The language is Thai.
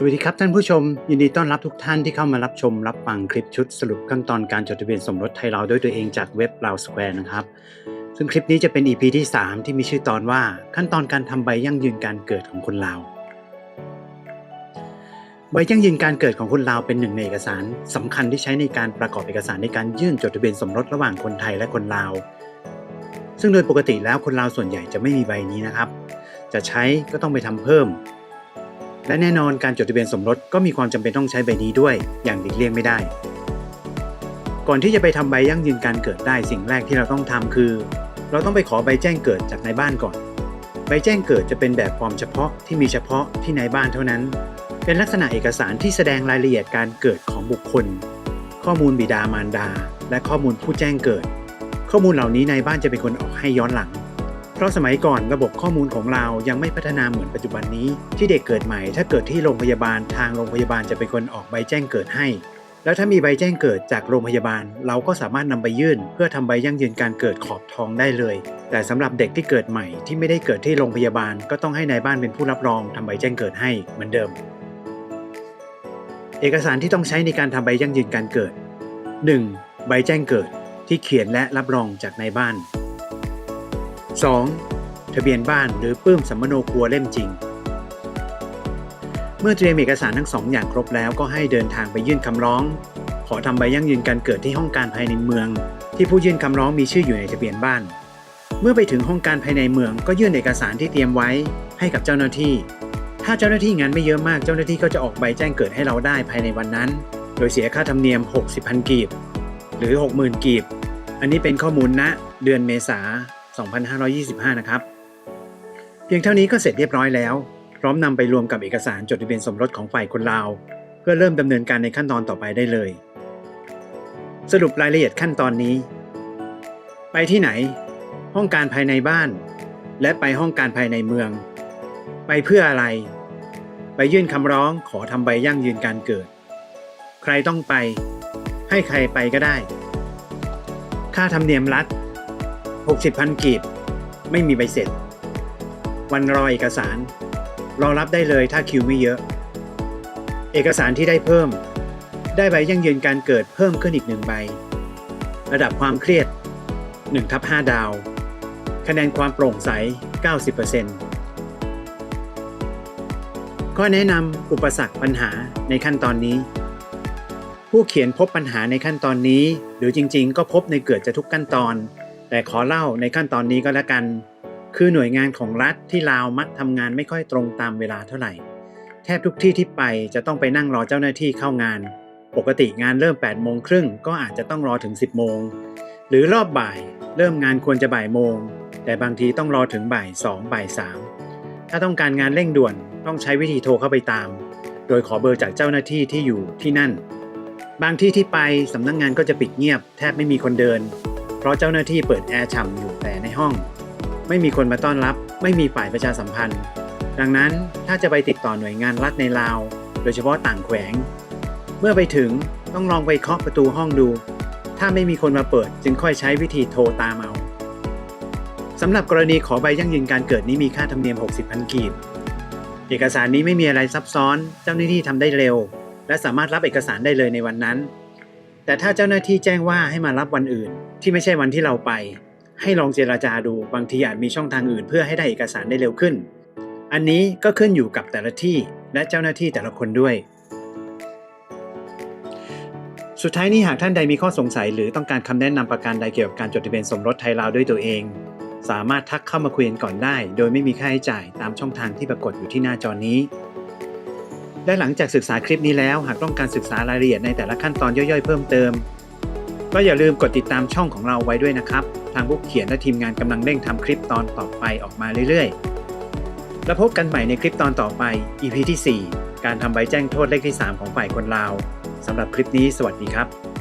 สวัสดีครับท่านผู้ชม ยินดีต้อนรับทุกท่านที่เข้ามารับชม รับฟังคลิปชุดสรุปขั้นตอนการจดทะเบียนสมรสไทยเราด้วยตัวเองจากเว็บเราสแควร์นะครับ ซึ่งคลิปนี้จะเป็น EP ที่ 3 ที่มีชื่อตอนว่าขั้นตอนการทำใบยั่งยืนการเกิดของคนลาวใบยั่งยืนการเกิดของคนลาวเป็นหนึ่งในเอกสารสำคัญที่ใช้ในการประกอบเอกสารในการยื่นจดทะเบียนสมรสระหว่างคนไทยและคนลาว ซึ่งโดยปกติแล้วคนลาวส่วนใหญ่จะไม่มีใบนี้นะครับ จะใช้ก็ต้องไปทำเพิ่ม และแน่นอนการจดทะเบียนสมรสก็มีความจำเป็นต้องใช้ใบนี้ด้วย อย่างหลีกเลี่ยงไม่ได้ ก่อนที่จะไปทำใบยั่งยืนการเกิดได้สิ่งแรกที่เราต้องทำคือ เราต้องไปขอใบแจ้งเกิดจากนายบ้านก่อน ใบแจ้งเกิดจะเป็นแบบฟอร์มเฉพาะที่มีเฉพาะที่นายบ้านเท่านั้น เป็นลักษณะเอกสารที่แสดงรายละเอียดการเกิดของบุคคล ข้อมูลบิดามารดา และข้อมูลผู้แจ้งเกิด ข้อมูลเหล่านี้นายบ้านจะเป็นคนออกให้ย้อนหลัง เพราะสมัยก่อนระบบข้อมูลของเรายังไม่พัฒนาเหมือนปัจจุบันนี้ ที่เด็กเกิดใหม่ ถ้าเกิดที่โรงพยาบาลทางโรงพยาบาลจะเป็นคนออกใบแจ้งเกิดให้ แล้วถ้ามีใบแจ้งเกิดจากโรงพยาบาล เราก็สามารถนำไปยื่น เพื่อทำใบยั่งยืนการเกิดขอบทองได้เลย แต่สำหรับเด็กที่เกิดใหม่ที่ไม่ได้เกิดที่โรงพยาบาล ก็ต้องให้นายบ้านเป็นผู้รับรองทำใบแจ้งเกิดให้เหมือนเดิม เอกสารที่ต้องใช้ในการทำใบยั่งยืนการเกิด 1. ใบแจ้งเกิดที่เขียนและรับรองจากนายบ้าน 2. ทะเบียนบ้านหรือปื้มสัมมโนครัวเล่มจริง เมื่อเตรียมเอกสารทั้งสองอย่างครบแล้วก็ให้เดินทางไปยื่นคำร้อง ขอทำใบยั่งยืนการเกิดที่ห้องการภายในเมือง ที่ผู้ยื่นคำร้องมีชื่ออยู่ในทะเบียนบ้าน เมื่อไปถึงห้องการภายในเมืองก็ยื่นเอกสารที่เตรียมไว้ให้กับเจ้าหน้าที่ ถ้าเจ้าหน้าที่งานไม่เยอะมากเจ้าหน้าที่ก็จะออกใบแจ้งเกิดให้เราได้ภายในวันนั้น โดยเสียค่าธรรมเนียม 60,000 กีบ หรือ 60,000 กีบ อันนี้เป็นข้อมูลณเดือนเมษา 2525 นะครับ เพียงเท่านี้ก็เสร็จเรียบร้อยแล้ว พร้อมนำไปรวมกับเอกสารจดทะเบียนสมรสของฝ่ายคนลาว เพื่อเริ่มดำเนินการในขั้นตอนต่อไปได้เลย สรุปรายละเอียดขั้นตอนนี้ ไปที่ไหน ห้องการภายในบ้าน และไปห้องการภายในเมือง ไปเพื่ออะไร ไปยื่นคำร้องขอทำใบยั่งยืนการเกิด ใครต้องไป ให้ใครไปก็ได้ ค่าธรรมเนียมรัฐ 60พันกีบ ไม่มีใบเสร็จ วันรอเอกสาร รอรับได้เลยถ้าคิวไม่เยอะ เอกสารที่ได้เพิ่ม ได้ใบยั่งยืนการเกิดเพิ่มขึ้นอีกหนึ่งใบ ระดับความเครียด1ทับ5ดาว คะแนนความโปร่งใส 90%ข้อแนะนำอุปสรรคปัญหาในขั้นตอนนี้ ผู้เขียนพบปัญหาในขั้นตอนนี้ หรือจริงๆ ก็พบในเกือบจะทุกขั้นตอน แต่ขอเล่าในขั้นตอนนี้ก็แล้วกัน คือหน่วยงานของรัฐที่ลาวมักทำงานไม่ค่อยตรงตามเวลาเท่าไหร่ แทบทุกที่ที่ไปจะต้องไปนั่งรอเจ้าหน้าที่เข้างาน ปกติงานเริ่ม8โมงครึ่งก็อาจจะต้องรอถึง 10โมงหรือรอบบ่ายเริ่มงานควรจะบ่ายโมง แต่บางทีต้องรอถึงบ่าย2บ่าย3ถ้าต้องการงานเร่งด่วนต้องใช้วิธีโทรเข้าไปตาม โดยขอเบอร์จากเจ้าหน้าที่ที่อยู่ที่นั่น บางที่ที่ไปสำนักงงานก็จะปิดเงียบ แทบไม่มีคนเดิน เพราะเจ้าหน้าที่เปิดแอร์ฉ่ำอยู่แต่ในห้อง ไม่มีคนมาต้อนรับ ไม่มีฝ่ายประชาสัมพันธ์ ดังนั้นถ้าจะไปติดต่อหน่วยงานรัฐในลาว โดยเฉพาะต่างแขวง เมื่อไปถึงต้องลองไปเคาะประตูห้องดู ถ้าไม่มีคนมาเปิดจึงค่อยใช้วิธีโทรตามเอาสำหรับกรณีขอใบยั่งยืนการเกิดนี้มีค่าธรรมเนียม 60พันกีบ เอกสารนี้ไม่มีอะไรซับซ้อน เจ้าหน้าที่ทำได้เร็ว และสามารถรับเอกสารได้เลยในวันนั้น แต่ถ้าเจ้าหน้าที่แจ้งว่าให้มารับวันอื่น ที่ไม่ใช่วันที่เราไป ให้ลองเจราจาดูบางทีอาจมีช่องทางอื่น เพื่อให้ได้เอกสารได้เร็วขึ้น อันนี้ก็ขึ้นอยู่กับแต่ละที่และเจ้าหน้าที่แต่ละคนด้วย สุดท้ายนี้หากท่านใดมีข้อสงสัย หรือต้องการคำแนะนำประการใดเกี่ยวกับการจดทะเบียนสมรสไทยลาวด้วยตัวเอง สามารถทักเข้ามาคุยกันก่อนได้ โดยไม่มีค่าใช้จ่ายตามช่องทางที่ปรากฏอยู่ที่หน้าจอนี้และหลังจากศึกษาคลิปนี้แล้ว หากต้องการศึกษารายละเอียดในแต่ละขั้นตอนย่อยๆเพิ่มเติม ก็อย่าลืมกดติดตามช่องของเราไว้ด้วยนะครับ ทางผู้เขียนและทีมงานกำลังเร่งทำคลิปตอนต่อไปออกมาเรื่อยๆ แล้วพบกันใหม่ในคลิปตอนต่อไป EP ที่ 4 การทำใบแจ้งโทษเลขที่ 3 ของฝ่ายคนลาวสำหรับคลิปนี้สวัสดีครับ